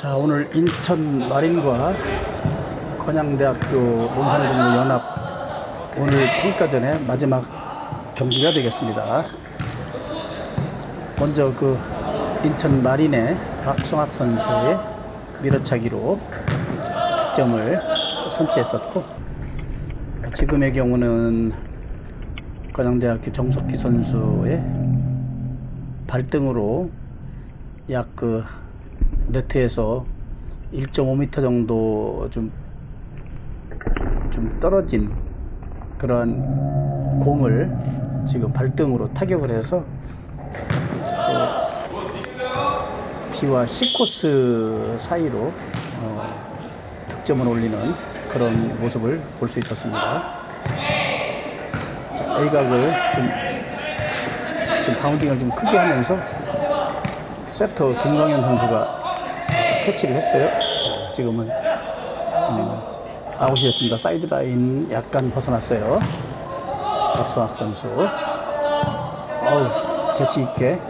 자 오늘 인천 마린과 건양대학교 논산공부 연합 오늘 평가전의 마지막 경기가 되겠습니다. 먼저 그 인천 마린의 박성학 선수의 밀어차기로 득점을 선취했었고 지금의 경우는 건양대학교 정석기 선수의 발등으로 약그 네트에서 1.5m 정도 좀, 좀 떨어진 그런 공을 지금 발등으로 타격을 해서 그 B와 C 코스 사이로 어, 득점을 올리는 그런 모습을 볼 수 있었습니다. 자, A각을 좀, 좀 바운딩을 좀 크게 하면서 세터 김광현 선수가 캐치를 했어요. 자, 지금은 음, 아웃이 됐습니다. 사이드라인 약간 벗어났어요. 박수학 선수. 어우, 재치 있게.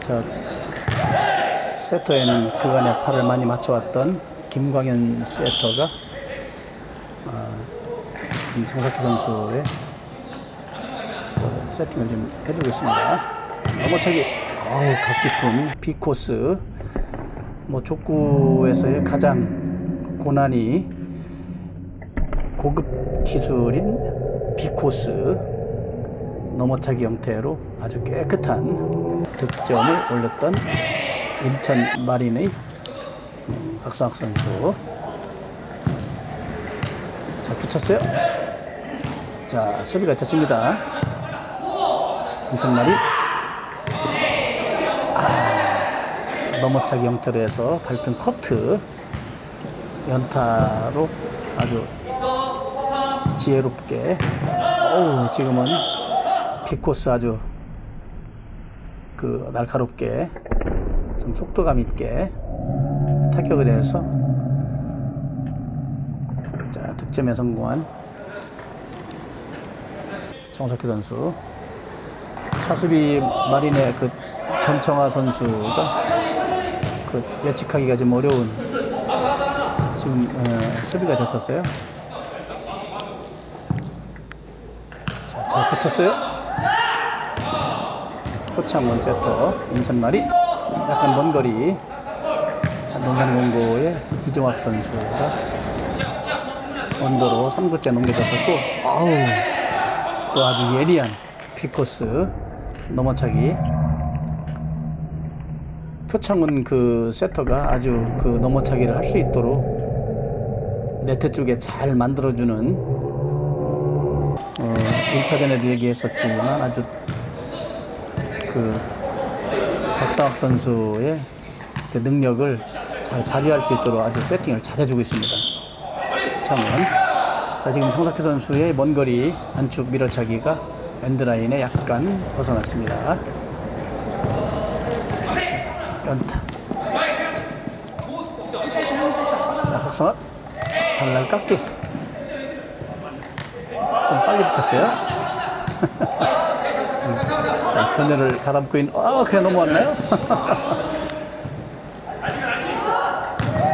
자, 세터에는 그간에 팔을 많이 맞춰왔던 김광현 세터가 어, 지금 정석희 선수의 어, 세팅을 좀 해주고 있습니다. 넘어차기, 어우, 각 깊은 B코스. 뭐 족구에서의 가장 고난이 고급 기술인 B코스 넘어차기 형태로 아주 깨끗한 득점을 올렸던 인천 마린의 음, 박상학 선수. 자, 붙였어요. 자, 수비가 됐습니다. 인천 마린. 넘어차기 형태로 해서 발등 커트 연타로 아주 지혜롭게. 어우 지금은 피코스 아주 그 날카롭게 좀 속도감 있게 타격을 해서 자 득점에 성공한 정석희 선수. 차수비 마린의 그 전청화 선수가 그 예측하기가 좀 어려운 지금 어, 수비가 됐었어요. 자, 잘 붙였어요. 포창원 세터 인천 마리 약간 먼 거리 농산공고의 이종학 선수가 언더로 3구째 넘겨졌었고 아우 또 아주 예리한 피코스 넘어차기 표창은 그 세터가 아주 그 넘어차기를 할 수 있도록 네트 쪽에 잘 만들어주는 어, 1차전에도 얘기했었지만 아주 그 박상학 선수의 그 능력을 잘 발휘할 수 있도록 아주 세팅을 잘 해주고 있습니다. 창원. 자, 지금 정석희 선수의 먼 거리 안축 밀어차기가 엔드라인에 약간 벗어났습니다. 자, 연타. 자, 박성학. 발날 깎기. 좀 빨리 붙였어요. 자, 전열을 가담고 있는, 아, 그냥 넘어왔나요?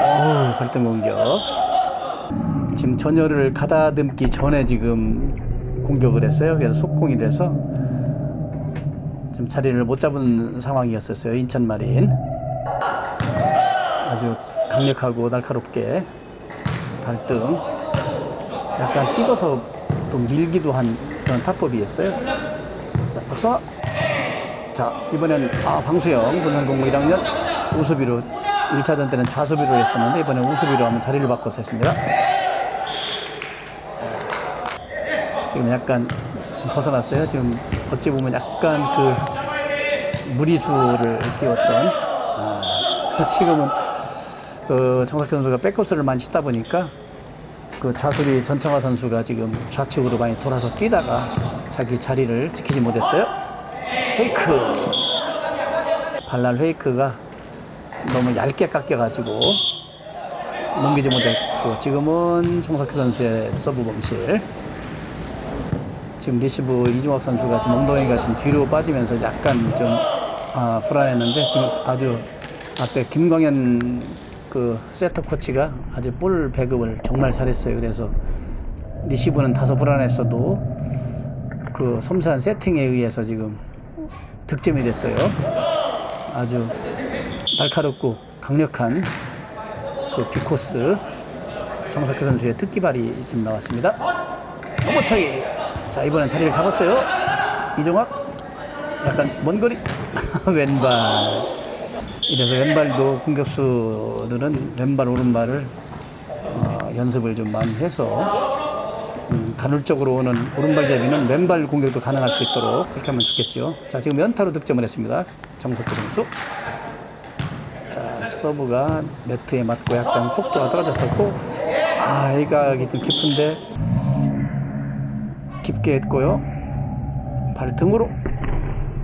어우, 발등 공격. 지금 전열을 가다듬기 전에 지금 공격을 했어요. 그래서 속공이 돼서 지금 자리를 못 잡은 상황이었었어요. 인천 마린. 아주 강력하고 날카롭게 발등 약간 찍어서 또 밀기도 한 그런 타법이었어요. 자, 박사. 자, 이번엔 아, 방수영 분산공고 1학년 우수비로 1차전 때는 좌수비로 했었는데 이번엔 우수비로 한번 자리를 바꿔서 했습니다. 지금 약간 좀 벗어났어요. 지금 어찌 보면 약간 그 무리수를 띄웠던 아, 지금은 그 정석 선수가 백코스를 많이 치다 보니까 그 좌수비 전청화 선수가 지금 좌측으로 많이 돌아서 뛰다가 자기 자리를 지키지 못했어요. 페이크 발랄 페이크가 너무 얇게 깎여가지고 넘기지 못했고 지금은 정석희 선수의 서브 범실 지금 리시브 이중학 선수가 지금 엉덩이가 좀 뒤로 빠지면서 약간 좀 아, 불안했는데 지금 아주 앞에 김광현 그 세터 코치가 아주 볼 배급을 정말 잘했어요. 그래서 리시브는 다소 불안했어도 그 섬세한 세팅에 의해서 지금 득점이 됐어요. 아주 날카롭고 강력한 그 비코스 정석현 선수의 특기발이 지금 나왔습니다. 넘어차기. 자 이번엔 자리를 잡았어요. 이종학 약간 먼 거리 왼발. 이래서 왼발도 공격수들은 왼발 오른발을 어, 연습을 좀 많이 해서 음, 간헐적으로 오는 오른발잡이는 왼발 공격도 가능할 수 있도록 그렇게 하면 좋겠죠. 자 지금 연타로 득점을 했습니다. 정석규 선수. 자 서브가 네트에 맞고 약간 속도가 떨어졌었고 아좀 깊은데 깊게 했고요. 발등으로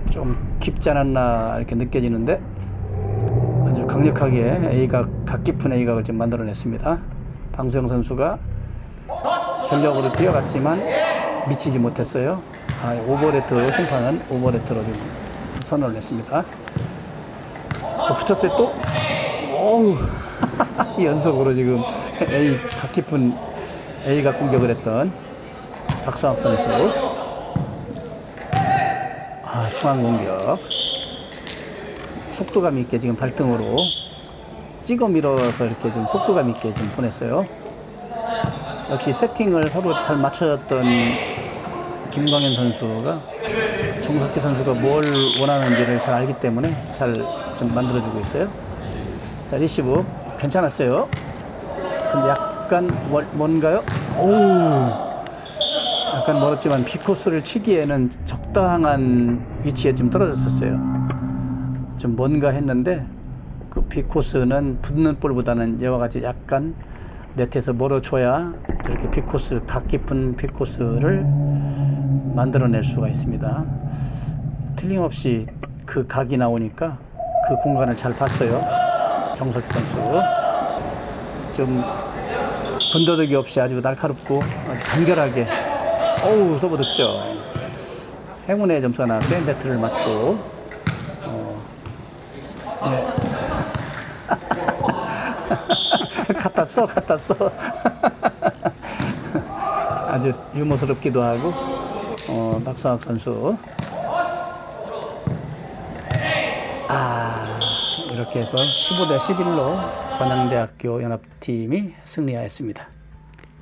좀 깊지 않았나 이렇게 느껴지는데 아주 강력하게 A각 각 깊은 A각을 좀 만들어냈습니다. 방수영 선수가 전력으로 뛰어갔지만 미치지 못했어요. 아, 오버레트로 심판은 오버레트로 좀 선언을 냈습니다. 또 붙였어요 또. 오우 연속으로 지금 A 각 깊은 A각 공격을 했던 박수학 선수. 아 중앙 공격. 속도감 있게 지금 발등으로 찍어 밀어서 이렇게 좀 속도감 있게 좀 보냈어요. 역시 세팅을 서로 잘 맞춰줬던 김광현 선수가 정석희 선수가 뭘 원하는지를 잘 알기 때문에 잘 좀 만들어주고 있어요. 자 리시브 괜찮았어요. 근데 약간 멀, 뭔가요? 오 약간 멀었지만 비코스를 치기에는 적당한 위치에 좀 떨어졌었어요. 좀 뭔가 했는데 그 비코스는 붙는 볼보다는 이와 같이 약간 네트에서 멀어줘야 저렇게 비코스 각 깊은 비코스를 만들어낼 수가 있습니다. 틀림없이 그 각이 나오니까 그 공간을 잘 봤어요. 정석희 선수 좀 군더더기 없이 아주 날카롭고 아주 간결하게 어우 서브 득점 행운의 점수가 나왔어요. 네트를 맞고 갖다 써, 갖다 써. 아주 유머스럽기도 하고, 어, 박수학 선수. 아, 이렇게 해서 15대 11로 관양대학교 연합팀이 승리하였습니다.